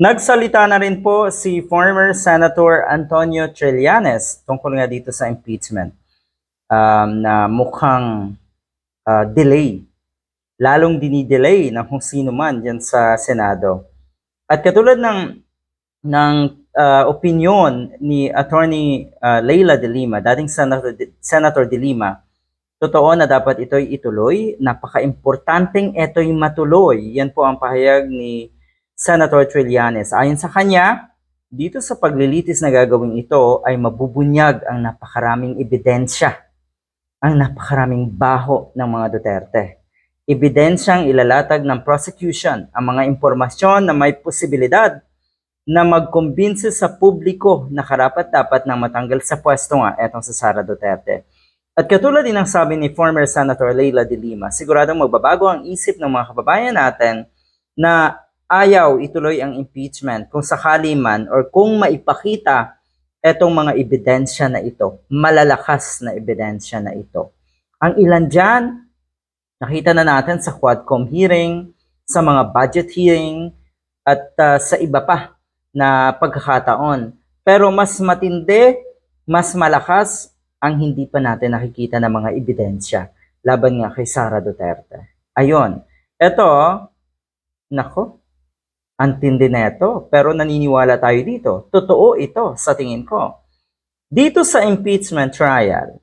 Nagsalita na rin po si former Senator Antonio Trillanes tungkol nga dito sa impeachment um, na mukhang uh, delay, lalong dinidelay ng kung sino man dyan sa Senado. At katulad ng ng uh, opinion ni Attorney uh, Leila De Lima, dating Senator, Senator De Lima, totoo na dapat ito'y ituloy. Napaka-importanteng ito'y matuloy. Yan po ang pahayag ni Senator Trillanes. Ayon sa kanya, dito sa paglilitis na gagawin ito ay mabubunyag ang napakaraming ebidensya, ang napakaraming baho ng mga Duterte. Ebidensyang ilalatag ng prosecution ang mga impormasyon na may posibilidad na magkumbinsi sa publiko na karapat dapat na matanggal sa pwesto nga etong sa Sara Duterte. At katulad din ng sabi ni former Senator Leila de Lima, siguradong magbabago ang isip ng mga kababayan natin na ayaw ituloy ang impeachment kung sakali man or kung maipakita etong mga ebidensya na ito, malalakas na ebidensya na ito. Ang ilan dyan, nakita na natin sa Quadcom hearing, sa mga budget hearing, at uh, sa iba pa na pagkakataon. Pero mas matindi, mas malakas ang hindi pa natin nakikita ng mga ebidensya laban nga kay Sara Duterte. Ayon, eto, nako, ang tindi neto, pero naniniwala tayo dito. Totoo ito sa tingin ko. Dito sa impeachment trial,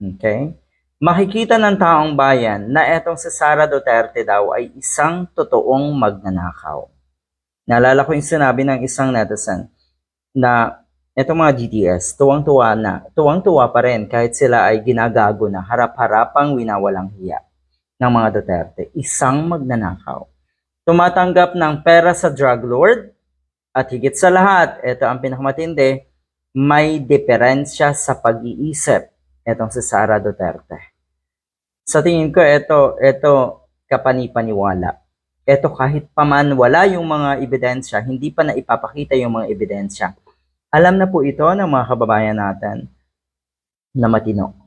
okay, makikita ng taong bayan na etong si Sara Duterte daw ay isang totoong magnanakaw. Naalala ko yung sinabi ng isang netizen na etong mga GTS, tuwang-tuwa na, tuwang-tuwa pa rin kahit sila ay ginagago na harap-harapang winawalang hiya ng mga Duterte. Isang magnanakaw tumatanggap ng pera sa drug lord at higit sa lahat, ito ang pinakamatindi, may diferensya sa pag-iisip itong si Sara Duterte. Sa tingin ko, ito, ito kapanipaniwala. Ito kahit paman wala yung mga ebidensya, hindi pa na ipapakita yung mga ebidensya. Alam na po ito ng mga kababayan natin na matino.